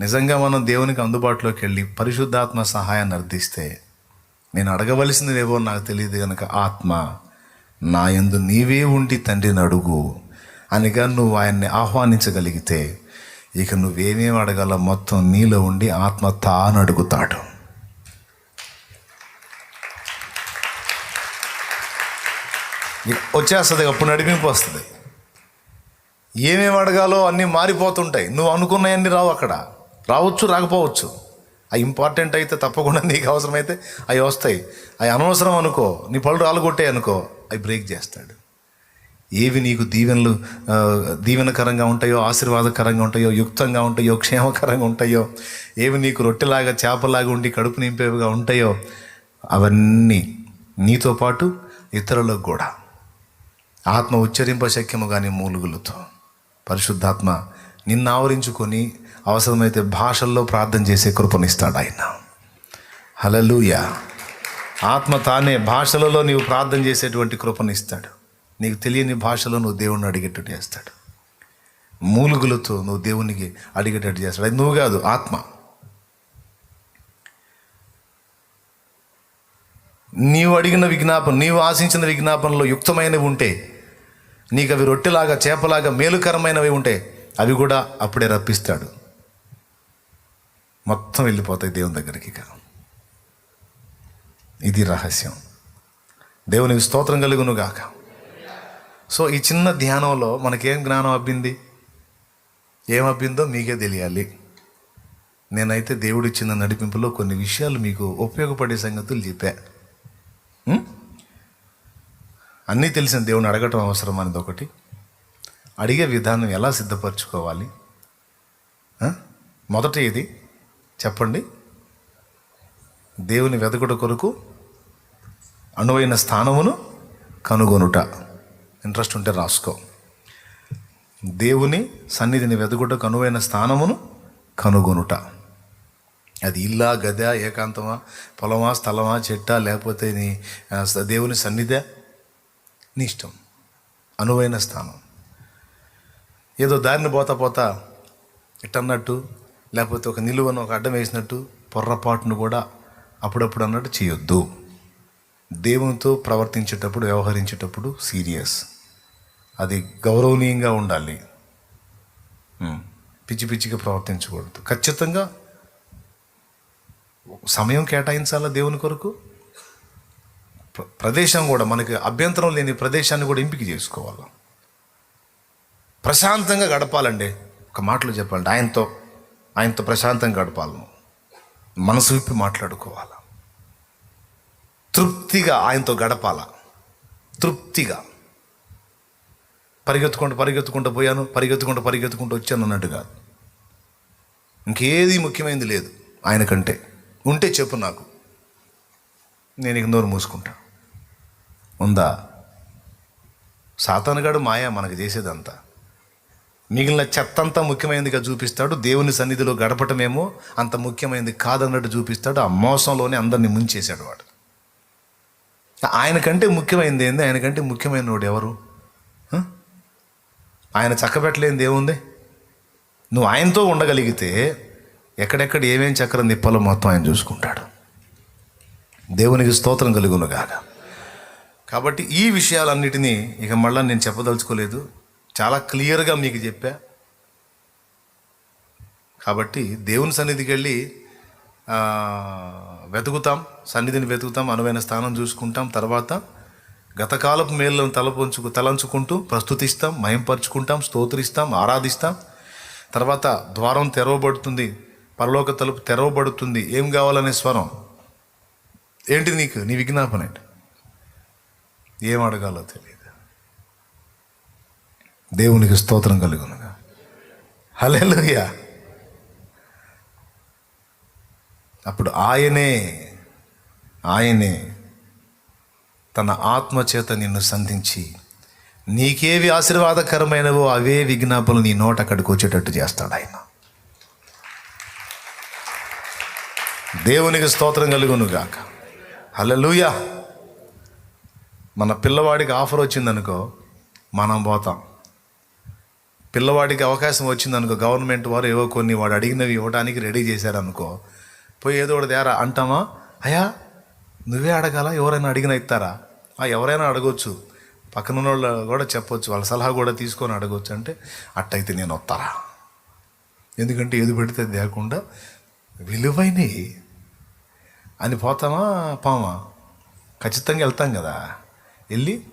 నిజంగా మనం దేవునికి అందుబాటులోకి వెళ్ళి పరిశుద్ధాత్మ సహాయాన్ని అర్థిస్తే నేను అడగవలసినవేవో నాకు తెలియదు కనుక ఆత్మ నా ఎందు నీవే ఉండి తండ్రిని అడుగు అనిగా నువ్వు ఆయన్ని ఆహ్వానించగలిగితే ఇక నువ్వేమేమి అడగాలో మొత్తం నీలో ఉండి ఆత్మ తాను అడుగుతాడు. వచ్చేస్తుంది అప్పుడు నడిపింపు వస్తుంది. ఏమేమి అడగాలో అన్నీ మారిపోతుంటాయి. నువ్వు అనుకున్నవన్నీ రావు అక్కడ. రావచ్చు రాకపోవచ్చు. అవి ఇంపార్టెంట్ అయితే తప్పకుండా నీకు అవసరమైతే అవి వస్తాయి. అవి అనవసరం అనుకో నీ పళ్ళు రాలుగొట్టాయి అనుకో అవి బ్రేక్ చేస్తాడు. ఏవి నీకు దీవెనలు దీవెనకరంగా ఉంటాయో ఆశీర్వాదకరంగా ఉంటాయో యుక్తంగా ఉంటాయో క్షేమకరంగా ఉంటాయో ఏవి నీకు రొట్టెలాగా చేపలాగా ఉండి కడుపు నింపేవిగా ఉంటాయో అవన్నీ నీతో పాటు ఇతరులకు కూడా. ఆత్మ ఉచ్చరింప శక్యము కానీ మూలుగులతో. పరిశుద్ధాత్మ నిన్ను ఆవరించుకొని అవసరమైతే భాషల్లో ప్రార్థన చేసే కృపనిస్తాడు ఆయన. హలలుయ ఆత్మ తానే భాషలలో నీవు ప్రార్థన చేసేటువంటి కృపనిస్తాడు. నీకు తెలియని భాషలో నువ్వు దేవుణ్ణి అడిగేటట్టు చేస్తాడు. మూలుగులతో నువ్వు దేవునికి అడిగేటట్టు చేస్తాడు. అది నువ్వు కాదు ఆత్మ. నీవు అడిగిన విజ్ఞాపన నీవు ఆశించిన విజ్ఞాపనలో యుక్తమైనవి ఉంటే నీకు అవి రొట్టెలాగా చేపలాగా మేలుకరమైనవి ఉంటే అవి కూడా అప్పుడే రప్పిస్తాడు. మొత్తం వెళ్ళిపోతాయి దేవుని దగ్గరికి ఇక. ఇది రహస్యం. దేవునికి స్తోత్రం కలుగును గాక. సో ఈ చిన్న ధ్యానంలో మనకేం జ్ఞానం అబ్బింది? ఏం అబ్బిందో మీకే తెలియాలి. నేనైతే దేవుడిచ్చిన నడిపింపులో కొన్ని విషయాలు మీకు ఉపయోగపడే సంగతులు చెప్పా. అన్నీ తెలిసిన దేవుని అడగటం అవసరం అనేది ఒకటి. అడిగే విధానం ఎలా సిద్ధపరచుకోవాలి? మొదట ఇది చెప్పండి. దేవుని వెదకుట కొరకు అనువైన స్థానమును కనుగొనుట. ఇంట్రెస్ట్ ఉంటే రాసుకో. దేవుని సన్నిధిని వెదకుటకు అనువైన స్థానమును కనుగొనుట. అది ఇల్లా గద ఏకాంతమా పొలమా స్థలమా చెట్టా లేకపోతే నీ దేవుని సన్నిధి నీ ఇష్టం. అనువైన స్థానం. ఏదో దారిని పోతా పోతా ఇట్టన్నట్టు లేకపోతే ఒక నిలువను ఒక అడ్డం వేసినట్టు పొర్రపాటును కూడా అప్పుడప్పుడు అన్నట్టు చేయొద్దు. దేవునితో ప్రవర్తించేటప్పుడు వ్యవహరించేటప్పుడు సీరియస్. అది గౌరవనీయంగా ఉండాలి. పిచ్చి పిచ్చిగా ప్రవర్తించకూడదు. ఖచ్చితంగా సమయం కేటాయించాలా దేవుని కొరకు? ప్రదేశం కూడా మనకి అభ్యంతరం లేని ప్రదేశాన్ని కూడా ఎంపిక చేసుకోవాలి? ప్రశాంతంగా గడపాలండి. ఒక మాటలు చెప్పాలండి ఆయనతో ఆయనతో ప్రశాంతంగా గడపాలను మనసు విప్పి మాట్లాడుకోవాలి? తృప్తిగా ఆయనతో గడపాల? తృప్తిగా. పరిగెత్తుకుంటూ పరిగెత్తుకుంటూ పోయాను పరిగెత్తుకుంటూ పరిగెత్తుకుంటూ వచ్చాను అన్నట్టు కాదు. ఇంకేది ముఖ్యమైనది లేదు ఆయన కంటే ఉంటే చెప్పు నాకు. నేను ఇక నోరు మూసుకుంటా. ఉందా? సాతానుగాడు మాయా మనకు చేసేదంతా. మిగిలిన చెత్తంతా ముఖ్యమైనదిగా చూపిస్తాడు. దేవుని సన్నిధిలో గడపటమేమో అంత ముఖ్యమైనది కాదన్నట్టు చూపిస్తాడు. ఆ మోసంలోనే అందరినీ ముంచేశాడు వాడు. ఆయన కంటే ముఖ్యమైనది ఏంది? ఆయన కంటే ముఖ్యమైన వాడు ఎవరు ఆయన చక్కబెట్టలేనిది ఏముంది? నువ్వు ఆయనతో ఉండగలిగితే ఎక్కడెక్కడ ఏమేం చక్రం నిప్పాలో మొత్తం ఆయన చూసుకుంటాడు. దేవునికి స్తోత్రం కలుగునుగాక కాబట్టి ఈ విషయాలన్నిటినీ ఇక మళ్ళీ నేను చెప్పదలుచుకోలేదు. చాలా క్లియర్గా మీకు చెప్పా. కాబట్టి దేవుని సన్నిధికి వెళ్ళి వెతుకుతాం సన్నిధిని వెతుకుతాం అనువైన స్థానం చూసుకుంటాం. తర్వాత గతకాలపు మేళ్ళను తలపొంచుకు తలంచుకుంటూ ప్రస్తుతిస్తాం మయంపరుచుకుంటాం స్తోత్రిస్తాం ఆరాధిస్తాం. తర్వాత ద్వారం తెరవబడుతుంది పరలోక తలుపు తెరవబడుతుంది. ఏం కావాలనే స్వరం? ఏంటి నీకు? నీ విజ్ఞాపన ఏంటి? ఏం అడగాలో తెలియదు. దేవునికి స్తోత్రం కలుగునుగా. హల్లెలూయా. అప్పుడు ఆయనే ఆయనే తన ఆత్మ చేత నిన్ను సంధించి నీకేవి ఆశీర్వాదకరమైనవో అవే విజ్ఞాపనలు నీ నోట అక్కడికి వచ్చేటట్టు చేస్తాడు ఆయన. దేవునికి స్తోత్రం కలుగునుగాక. హలలుయా మన పిల్లవాడికి ఆఫర్ వచ్చిందనుకో మనం పోతాం. పిల్లవాడికి అవకాశం వచ్చింది అనుకో గవర్నమెంట్ వారు ఏవో కొన్ని వాడు అడిగినవి ఇవ్వడానికి రెడీ చేశారనుకో పోయి ఏదో ఒకటి తేరా అంటామా? అయ్యా నువ్వే అడగాల? ఎవరైనా అడిగిన ఇస్తారా? ఆ ఎవరైనా అడగొచ్చు. పక్కన ఉన్న వాళ్ళు కూడా చెప్పొచ్చు. వాళ్ళ సలహా కూడా తీసుకొని అడగొచ్చు. అంటే అట్టయితే నేను వస్తారా ఎందుకంటే ఏది పెడితే అది లేకుండా విలువైనవి. అని పోతామా? పామా? ఖచ్చితంగా వెళ్తాం కదా. వెళ్ళి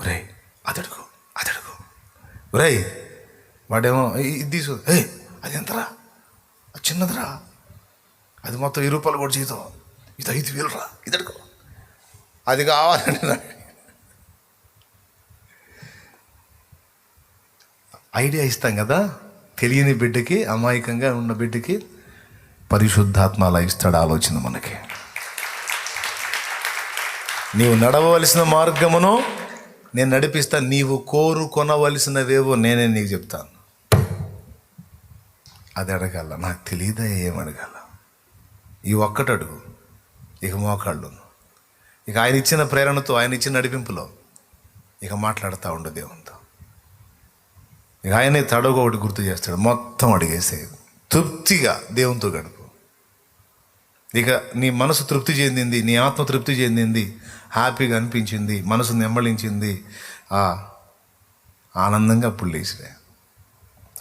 ఒరే అదడుగు అదడుగు. ఒరే వాడేమో ఇది తీసు ఏ అది ఎంతరా? అది చిన్నదిరా. అది మొత్తం ఈ రూపాయలు కూడా జీతం. ఇది ఐదు వేలురా. ఇది అడుకో అది కావాలంటే నాకు ఐడియా ఇస్తాం కదా. తెలియని బిడ్డకి అమాయకంగా ఉన్న బిడ్డకి పరిశుద్ధాత్మ అలా ఇస్తాడు ఆలోచన మనకి. నీవు నడవవలసిన మార్గమును నేను నడిపిస్తా. నీవు కోరుకొనవలసినవేవో నేనే నీకు చెప్తాను. అది అడగాల నాకు తెలియదా ఏమడగాల ఈ ఒక్కటి అడుగు ఇక మోకాళ్ళు ఇక ఆయన ఇచ్చిన ప్రేరణతో ఆయన ఇచ్చిన నడిపింపులో ఇక మాట్లాడుతూ ఉండు దేవునితో. ఇక ఆయనే తడవ ఒకటి గుర్తు చేస్తాడు మొత్తం అడిగేసే తృప్తిగా దేవునితో గడుపు. ఇక నీ మనసు తృప్తి చెందింది నీ ఆత్మ తృప్తి చెందింది హ్యాపీగా అనిపించింది మనసు నెమ్మలించింది ఆనందంగా అప్పుడు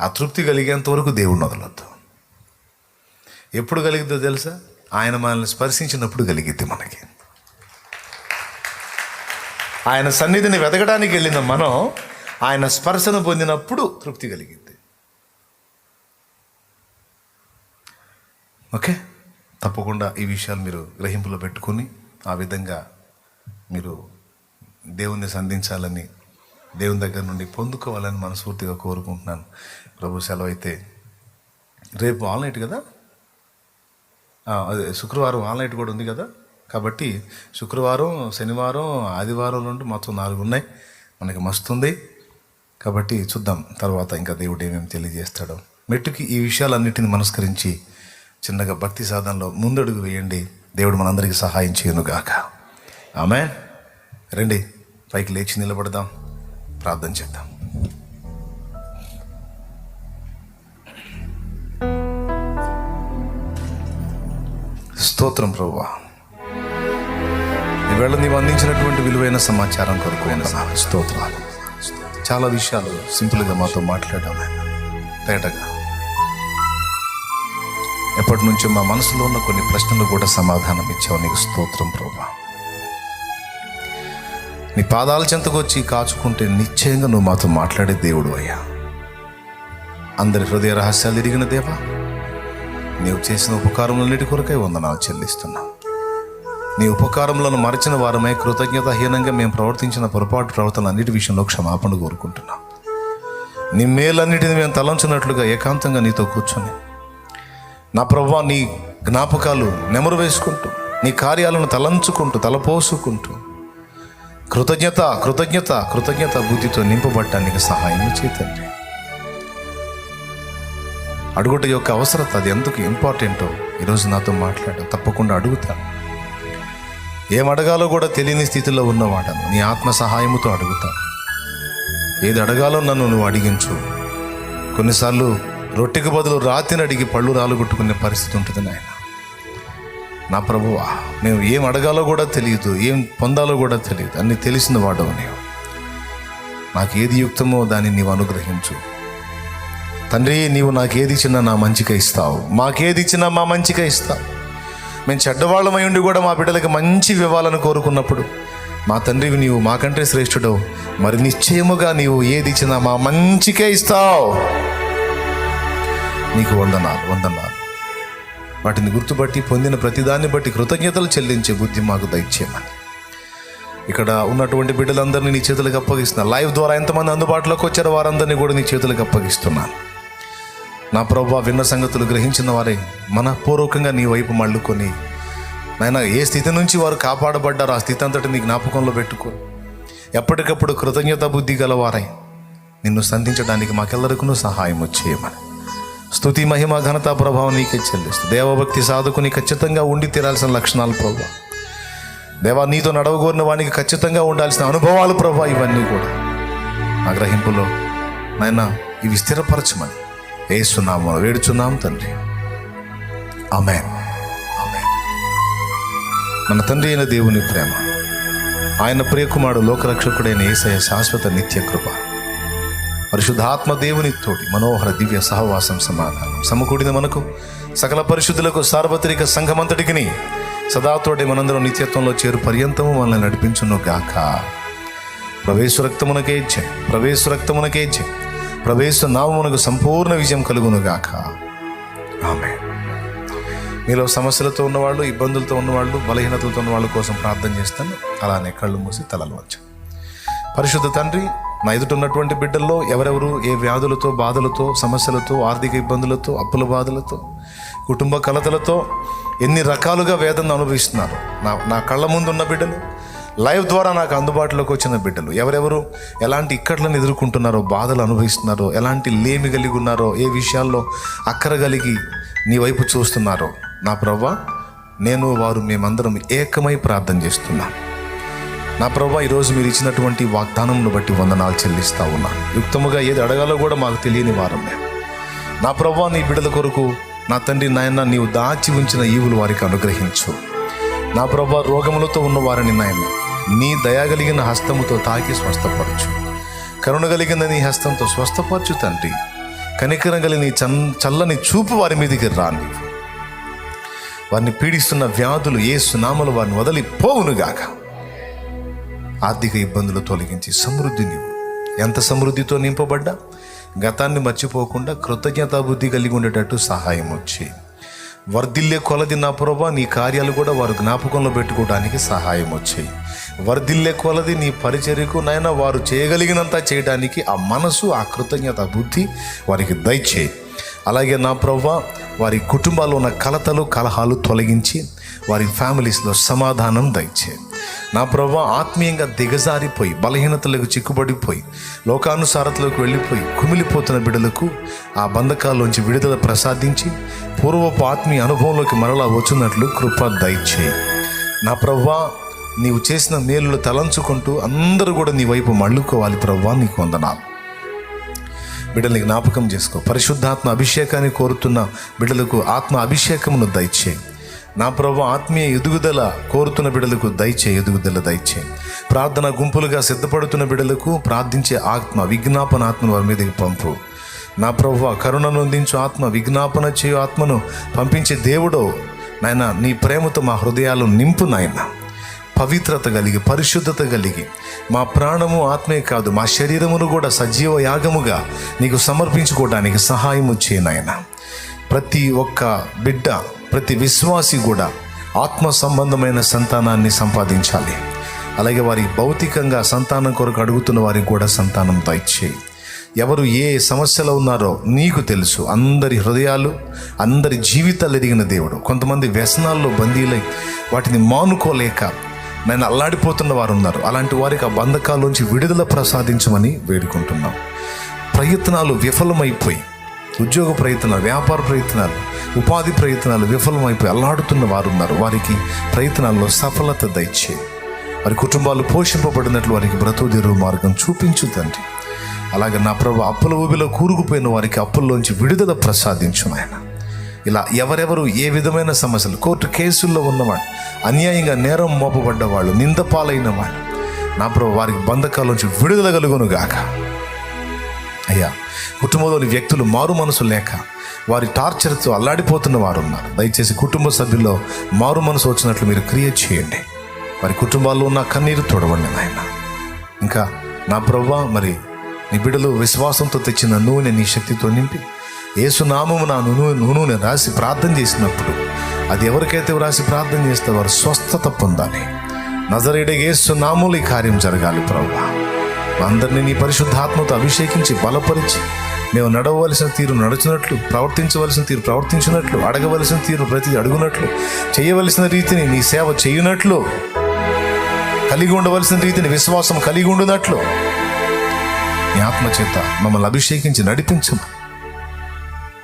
ఆ తృప్తి కలిగేంత వరకు దేవుడిని వదలొద్దు ఎప్పుడు కలిగిద్దో తెలుసా? ఆయన మనల్ని స్పర్శించినప్పుడు కలిగిద్ది మనకి. ఆయన సన్నిధిని వెతకడానికి వెళ్ళిన మనం ఆయన స్పర్శను పొందినప్పుడు తృప్తి కలిగింది ఓకే? తప్పకుండా ఈ విషయాలు మీరు గ్రహింపులో పెట్టుకొని ఆ విధంగా మీరు దేవుణ్ణి సంధించాలని దేవుని దగ్గర నుండి పొందుకోవాలని మనస్ఫూర్తిగా కోరుకుంటున్నాను. ప్రభు సెలవు అయితే రేపు ఆల్నైట్ కదా? అదే శుక్రవారం ఆల్నైట్ కూడా ఉంది కదా? కాబట్టి శుక్రవారం శనివారం ఆదివారం నుండి మొత్తం నాలుగు ఉన్నాయి. మనకి మస్తుంది కాబట్టి చూద్దాం తర్వాత ఇంకా దేవుడు ఏమేమి తెలియజేస్తాడో. మెట్టుకి ఈ విషయాలన్నిటిని మనస్కరించి చిన్నగా భక్తి సాధనలో ముందడుగు వేయండి. దేవుడు మనందరికీ సహాయం చేయనుగాక. ఆమె రండి పైకి లేచి నిలబడదాం. ప్రార్థన చేద్దాం. స్తోత్రం ప్రభువా ఈవేళ నీవు అందించినటువంటి విలువైన సమాచారం కొరకు అయిన స్తోత్రాలు. చాలా విషయాలు సింపుల్గా మాతో మాట్లాడాం తేటగా. ఎప్పటి నుంచో మా మనసులో ఉన్న కొన్ని ప్రశ్నలు కూడా సమాధానం ఇచ్చావు నీకు స్తోత్రం ప్రభా. నీ పాదాల చెంతకు వచ్చి కాచుకుంటే నిశ్చయంగా నువ్వు మాతో మాట్లాడే దేవుడు అయ్యా. అందరి హృదయ రహస్యాలు ఎరిగిన దేవా. నీవు చేసిన ఉపకారములన్నిటి కొరకై వందనాలు చెల్లిస్తున్నాం. నీ ఉపకారములను మరచిన వారమే కృతజ్ఞతాహీనంగా మేము ప్రవర్తించిన పొరపాటు ప్రవర్తన అన్నిటి విషయంలో క్షమాపణ కోరుకుంటున్నాం. నీ మేలన్నిటిని మేము తలంచినట్లుగా ఏకాంతంగా నీతో కూర్చొని నా ప్రభా నీ జ్ఞాపకాలు నెమరు వేసుకుంటూ నీ కార్యాలను తలంచుకుంటూ తలపోసుకుంటూ కృతజ్ఞత కృతజ్ఞత కృతజ్ఞత బుద్ధితో నింపబడటానికి సహాయం చేతండి అడుగుట యొక్క అవసరత అది ఎందుకు ఇంపార్టెంటో ఈరోజు నాతో మాట్లాడు తప్పకుండా అడుగుతాను ఏం అడగాలో కూడా తెలియని స్థితిలో ఉన్నవాడను నీ ఆత్మ సహాయముతో అడుగుతాను ఏది అడగాలో నన్ను నువ్వు అడిగించు. కొన్నిసార్లు రొట్టెకి బదులు రాతిని అడిగి పళ్ళు రాలుగొట్టుకునే పరిస్థితి ఉంటుంది నాయన. నా ప్రభువా మేము ఏం అడగాలో కూడా తెలియదు ఏం పొందాలో కూడా తెలియదు. అన్ని తెలిసిన వాడవు నీవు. నాకు ఏది యుక్తమో దాన్ని నీవు అనుగ్రహించు. తండ్రి నీవు నాకేది ఇచ్చినా నా మంచిగా ఇస్తావు. మాకేది ఇచ్చినా మా మంచిగా ఇస్తావు. మేము చెడ్డవాళ్ళమై ఉండి కూడా మా బిడ్డలకి మంచి ఇవ్వాలని కోరుకున్నప్పుడు మా తండ్రివి నీవు మాకంటే శ్రేష్ఠుడు మరి నిశ్చయముగా నీవు ఏది ఇచ్చినా మా మంచికే ఇస్తావు. నీకు వందనాలు వందనాలు. వాటిని గుర్తుపట్టి పొందిన ప్రతిదాన్ని బట్టి కృతజ్ఞతలు చెల్లించే బుద్ధి మాకు దయచేయమని. ఇక్కడ ఉన్నటువంటి బిడ్డలందరినీ నీ చేతులకు అప్పగిస్తున్నా లైవ్ ద్వారా ఎంతమంది అందుబాటులోకి వచ్చారో వారందరినీ కూడా నీ చేతులకు అప్పగిస్తున్నాను. నా ప్రభు విన్న సంగతులు గ్రహించిన వారే మనపూర్వకంగా నీ వైపు మళ్ళుకొని నాయన ఏ స్థితి నుంచి వారు కాపాడబడ్డారో ఆ స్థితి అంతటి నీ జ్ఞాపకంలో పెట్టుకొని ఎప్పటికప్పుడు కృతజ్ఞత బుద్ధి గలవారై నిన్ను సంధించడానికి మాకెల్లరికూ సహాయం చేయమని. స్థుతి మహిమ ఘనత ప్రభావం నీకే చెల్లిస్తూ. దేవభక్తి సాధకుని ఖచ్చితంగా ఉండి తీరాల్సిన లక్షణాలు ప్రభావ దేవా నీతో నడవగోరిన వానికి ఖచ్చితంగా ఉండాల్సిన అనుభవాలు ప్రభా ఇవన్నీ కూడా ఆ గ్రహింపులో నాయన ఇవి స్థిరపరచమని. ఏసునామం వేడుచున్నాం తండ్రి. ఆమె మన తండ్రి అయిన దేవుని ప్రేమ ఆయన ప్రియకుమారుడు లోకరక్షకుడైన ఏసయ శాశ్వత నిత్య కృప పరిశుద్ధాత్మ దేవుని తోటి మనోహర దివ్య సహవాసం సమాధానం సమకూడిన మనకు సకల పరిశుద్ధులకు సార్వత్రిక సంఘమంతటికి సదాతోటి మనందరం నిత్యత్వంలో చేరు పర్యంతము మనల్ని నడిపించును గాక ప్రవేశ రక్తమునకే జయం ప్రవేశ రక్తమునకే ప్రవేశ నామమునకు సంపూర్ణ విజయం కలుగును గాక ఆమె మీలో సమస్యలతో ఉన్నవాళ్ళు ఇబ్బందులతో ఉన్నవాళ్ళు బలహీనతలతో ఉన్న వాళ్ళ కోసం ప్రార్థన చేస్తాను. అలానే కళ్ళు మూసి తలలు వంచాను పరిశుద్ధ తండ్రి నా ఎదుట ఉన్నటువంటి బిడ్డల్లో ఎవరెవరు ఏ వ్యాధులతో బాధలతో సమస్యలతో ఆర్థిక ఇబ్బందులతో అప్పుల బాధలతో కుటుంబ కలతలతో ఎన్ని రకాలుగా వేదన అనుభవిస్తున్నారు? నా నా కళ్ళ ముందు ఉన్న బిడ్డలు లైవ్ ద్వారా నాకు అందుబాటులోకి వచ్చిన బిడ్డలు ఎవరెవరు? ఎలాంటి ఇక్కట్లను ఎదుర్కొంటున్నారో బాధలు అనుభవిస్తున్నారో ఎలాంటి లేమి కలిగి ఉన్నారో ఏ విషయాల్లో అక్కర కలిగి నీ వైపు చూస్తున్నారో నా ప్రవ్వ నేను వారు మేమందరం ఏకమై ప్రార్థన చేస్తున్నాను నా ప్రభా ఈరోజు మీరు ఇచ్చినటువంటి వాగ్దానంను బట్టి వందనాలు చెల్లిస్తా ఉన్నా. యుక్తముగా ఏది అడగాలో కూడా మాకు తెలియని వారం మేము నా ప్రభా నీ బిడ్డల కొరకు నా తండ్రి నాయన నీవు దాచి ఉంచిన ఈవులు వారికి అనుగ్రహించు. నా ప్రభా రోగములతో ఉన్న వారిని నాయన నీ దయగలిగిన హస్తముతో తాకి స్వస్థపరచు. కరుణ కలిగిన నీ హస్తంతో స్వస్థపరచు తండ్రి. కనికరం కలిగిన చన్ చల్లని చూపు వారి మీదకి రాని వారిని పీడిస్తున్న వ్యాధులు ఏ సునామలు వారిని వదిలి పోవునుగాక ఆర్థిక ఇబ్బందులు తొలగించి సమృద్ధి నీవు. ఎంత సమృద్ధితో నింపబడ్డా? గతాన్ని మర్చిపోకుండా కృతజ్ఞతాబుద్ధి కలిగి ఉండేటట్టు సహాయం వచ్చి. వర్ధిల్లే కొలది నా ప్రభా నీ కార్యాలు కూడా వారు జ్ఞాపకంలో పెట్టుకోవడానికి సహాయం వచ్చాయి వర్ధిల్లే కొలది నీ పరిచర్యకు నైనా వారు చేయగలిగినంత చేయడానికి ఆ మనసు ఆ కృతజ్ఞత బుద్ధి వారికి దయచేయి అలాగే నా ప్రభా వారి కుటుంబాల్లో ఉన్న కలతలు కలహాలు తొలగించి వారి ఫ్యామిలీస్లో సమాధానం దయచేయి నా ప్రభా ఆత్మీయంగా దిగజారిపోయి బలహీనతలకు చిక్కుబడిపోయి లోకానుసారతలోకి వెళ్ళిపోయి కుమిలిపోతున్న బిడ్డలకు ఆ బంధకాల్లోంచి విడుదల ప్రసాదించి పూర్వపు ఆత్మీయ అనుభవంలోకి మరలా వచ్చినట్లు కృప దయచేయి నా ప్రవ్వా నీవు చేసిన మేలులు తలంచుకుంటూ అందరూ కూడా నీ వైపు మళ్ళుకోవాలి ప్రవ్వా నీకు వందనాలు. బిడ్డల్ని జ్ఞాపకం చేసుకో. పరిశుద్ధాత్మ అభిషేకాన్ని కోరుతున్న బిడ్డలకు ఆత్మ అభిషేకమును దయచేయి. నా ప్రభు ఆత్మీయ ఎదుగుదల కోరుతున్న బిడ్డలకు దయచే ఎదుగుదల దయచే. ప్రార్థన గుంపులుగా సిద్ధపడుతున్న బిడ్డలకు ప్రార్థించే ఆత్మ విజ్ఞాపన ఆత్మను వారి మీదకి పంపు. నా ప్రభు కరుణను అందించు ఆత్మ విజ్ఞాపన చేయు ఆత్మను పంపించే దేవుడో నాయన నీ ప్రేమతో మా హృదయాలు నింపు నాయన. పవిత్రత కలిగి పరిశుద్ధత కలిగి. మా ప్రాణము ఆత్మే కాదు మా శరీరమును కూడా సజీవ యాగముగా నీకు సమర్పించుకోవడానికి సహాయము చేయనాయన ప్రతి ఒక్క బిడ్డ ప్రతి విశ్వాసి కూడా ఆత్మ సంబంధమైన సంతానాన్ని సంపాదించాలి. అలాగే వారి భౌతికంగా సంతానం కొరకు అడుగుతున్న వారికి కూడా సంతానం దయచేయి. ఎవరు ఏ సమస్యలో ఉన్నారో నీకు తెలుసు. అందరి హృదయాలు అందరి జీవితాలు ఎదిగిన దేవుడు. కొంతమంది వ్యసనాల్లో బందీలై వాటిని మానుకోలేక నేను అల్లాడిపోతున్న వారు ఉన్నారు అలాంటి వారికి ఆ బంధకాల్లోంచి విడుదల ప్రసాదించమని వేడుకుంటున్నాం. ప్రయత్నాలు విఫలమైపోయి ఉద్యోగ ప్రయత్నాలు వ్యాపార ప్రయత్నాలు ఉపాధి ప్రయత్నాలు విఫలమైపోయి అల్లాడుతున్న వారు ఉన్నారు వారికి ప్రయత్నాల్లో సఫలత దయచే. వారి కుటుంబాలు పోషింపబడినట్లు వారికి బ్రతుదేరు మార్గం చూపించు తండ్రి. అలాగే నా ప్రభు అప్పుల ఊబిలో కూరుకుపోయిన వారికి అప్పుల్లోంచి విడుదల ప్రసాదించు ఆయన ఇలా ఎవరెవరు ఏ విధమైన సమస్యలు కోర్టు కేసుల్లో ఉన్నవాడు అన్యాయంగా నేరం మోపబడ్డ వాళ్ళు నిందపాలైన వాళ్ళు నా ప్రభు వారికి బంధకాల్లోంచి విడుదల కలుగును గాక. అయ్యా కుటుంబంలోని వ్యక్తులు మారు మనసు లేక వారి టార్చర్తో అల్లాడిపోతున్న వారు ఉన్నారు దయచేసి కుటుంబ సభ్యుల్లో మారు మనసు వచ్చినట్లు మీరు క్రియేట్ చేయండి. వారి కుటుంబాల్లో ఉన్న కన్నీరు తోడవండి నాయన. ఇంకా నా ప్రవ్వా మరి నీ బిడ్డలు విశ్వాసంతో తెచ్చిన నూనె నీ శక్తితో నింపి ఏసునామము నా నూనె నూనె రాసి ప్రార్థన చేసినప్పుడు అది ఎవరికైతే రాసి ప్రార్థన చేస్తే వారు స్వస్థత పొందాలి. నజరేడే ఏసునాములు ఈ కార్యం జరగాలి ప్రభు అందరినీ నీ పరిశుద్ధాత్మతో అభిషేకించి బలపరిచి మేము నడవలసిన తీరు నడుచున్నట్లు ప్రవర్తించవలసిన తీరు ప్రవర్తించినట్లు అడగవలసిన తీరు ప్రతి అడుగునట్లు చేయవలసిన రీతిని నీ సేవ చేయునట్లు కలిగి ఉండవలసిన రీతిని విశ్వాసం కలిగి ఉండునట్లు నీ ఆత్మచేత మమ్మల్ని అభిషేకించి నడిపించము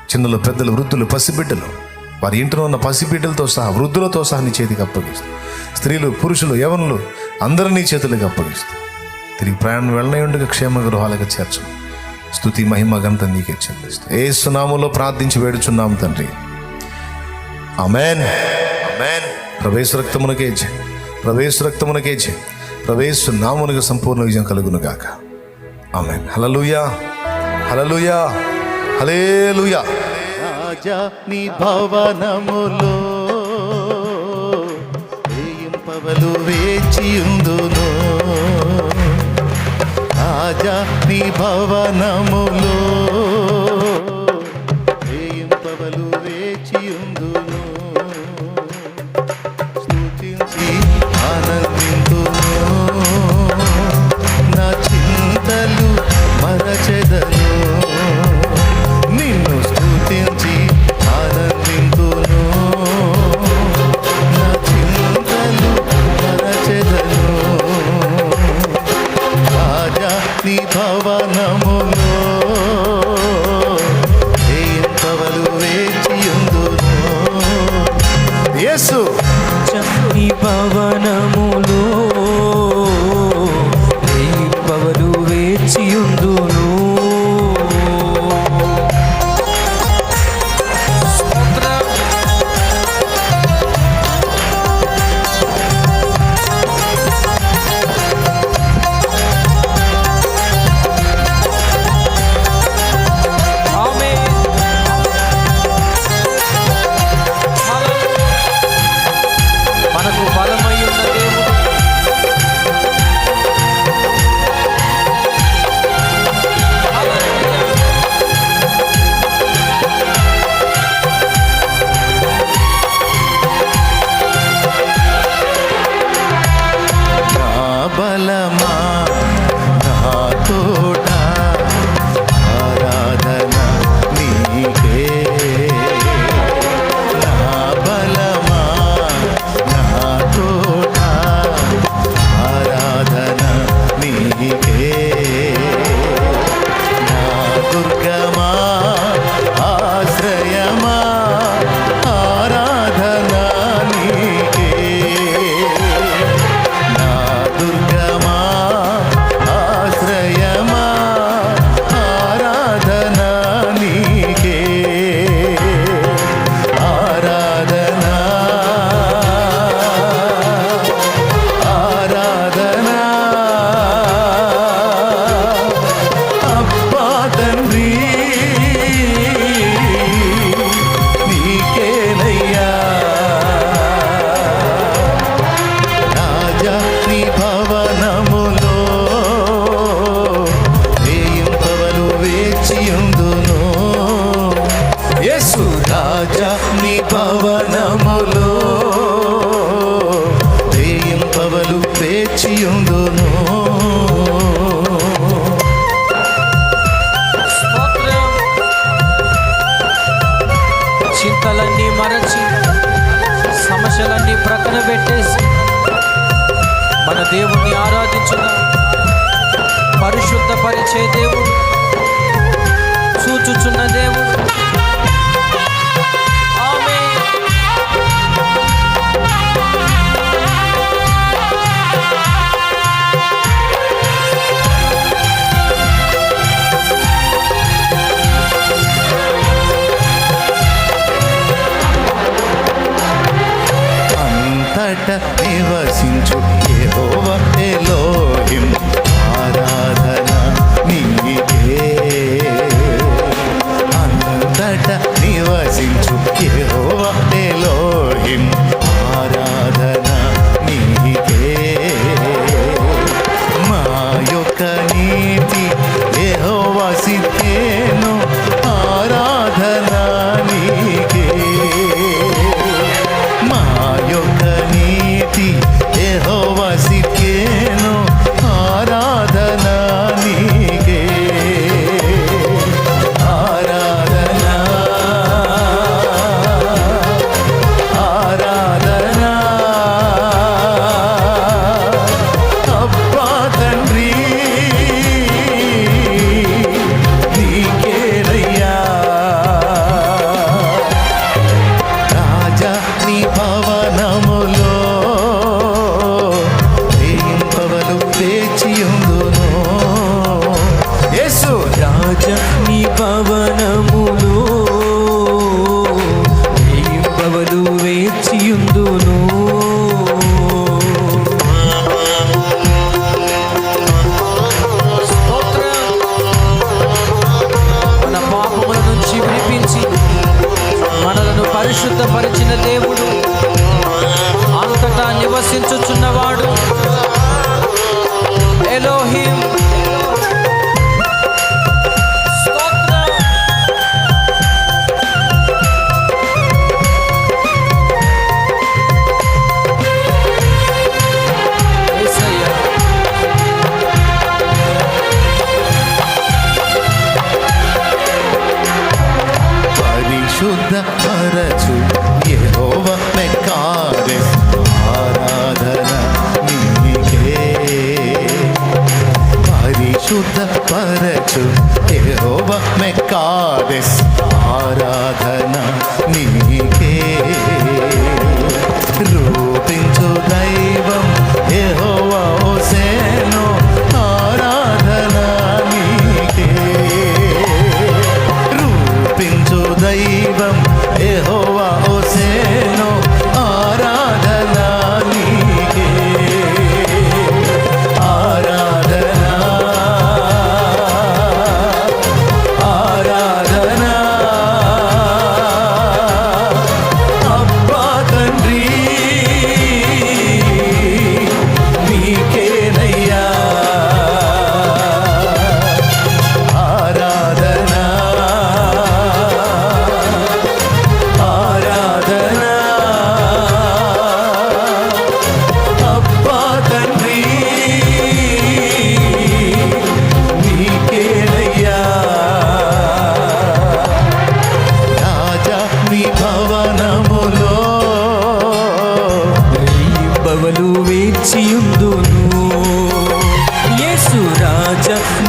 చిన్నలు పెద్దలు వృద్ధులు పసిబిడ్డలు. వారి ఇంట్లో ఉన్న పసిబిడ్డలతో సహా వృద్ధులతో సహా నీ చేతికి అప్పగిస్తూ. స్త్రీలు పురుషులు యవనులు అందరూ నీ చేతులకు అప్పగిస్తూ. తిరిగి ప్రయాణం వెళ్ళనే ఉండగా క్షేమ గృహాలకు చేర్చు. స్తుతి మహిమ గంత నీకే చెల్లిస్తూ. ఏ సునాములో ప్రార్థించి వేడుచున్నాం తండ్రి. అమెన్ అమెన్ ప్రవేశ రక్తమునకే జయ ప్రవేశ రక్తమునకే జయ ప్రవేశ నామునకు సంపూర్ణ విజయం కలుగును గాక. అమెన్ హలలుయా హలలుయా హలేలుయా రాజా నీ భవనములో వేయింపవలు వేచియుందును. రాజా నీ భవనములో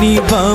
రాజ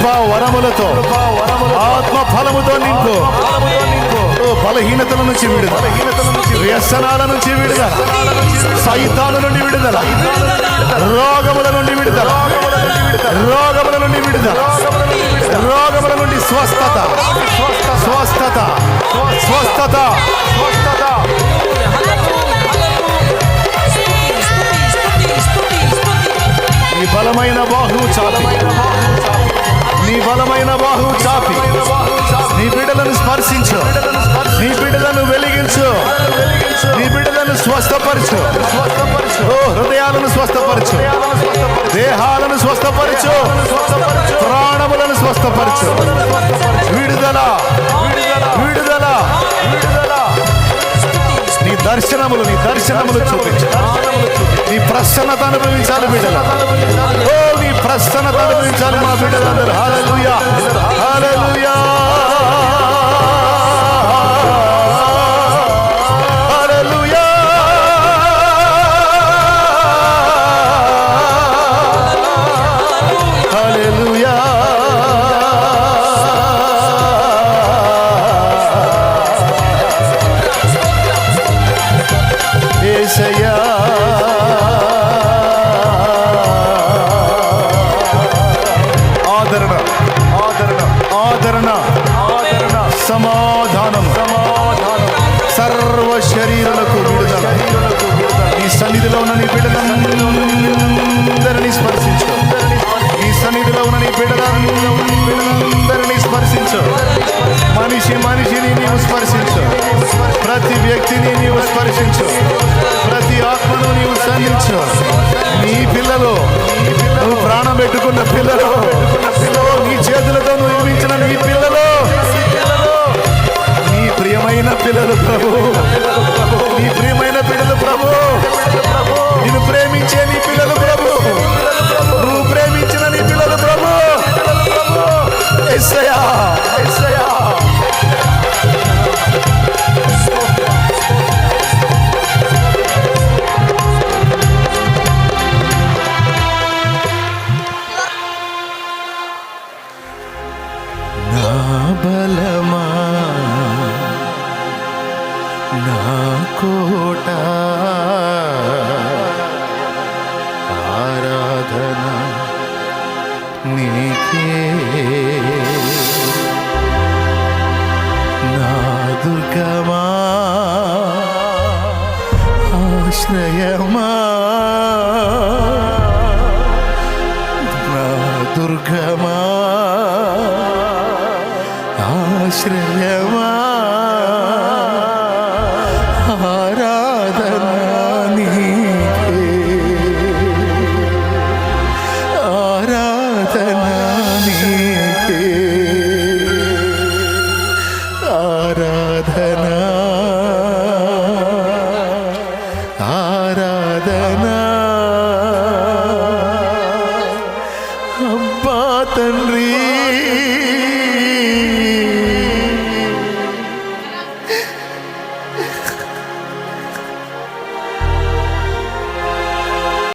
కృపా వరములతో ఆత్మ ఫలముతో నింపు బలహీనతల నుంచి విడుదల. వ్యసనాల నుంచి విడుదల. సైతాల నుండి విడుదల. రోగముల నుండి విడుదల. రోగముల నుండి విడుదల. రోగముల నుండి స్వస్థత. స్వస్థత. స్వస్థత. స్వస్థత ఈ బలమైన బాహువు చాపి నీ బలమైన బాహు చాపి. నీ బిడ్డలను స్పర్శించు. నీ బిడ్డలను వెలిగించు. నీ బిడ్డలను స్వస్థపరచు. ఓ హృదయాలను స్వస్థపరచు. దేహాలను స్వస్థపరచు. ప్రాణములను స్వస్థపరచు. విడుదల. విడుదల. నీ దర్శనములు నీ దర్శనములు చూపించు. నీ ప్రసన్నత అనుభవించాలి బిడ్డల ఓ ప్రసన్నత అనుభవించాలి మా బిడ్డలందరూ. హాలూయా ప్రతి నీవు స్పర్శించు. ప్రతి ఆత్మను నీవు సంధించు. నీ పిల్లలు నువ్వు ప్రాణం పెట్టుకున్న పిల్లలు నీ చేతులతో నువ్వు నిర్మించిన నీ పిల్లలు. నీ ప్రియమైన పిల్లలు ప్రభు.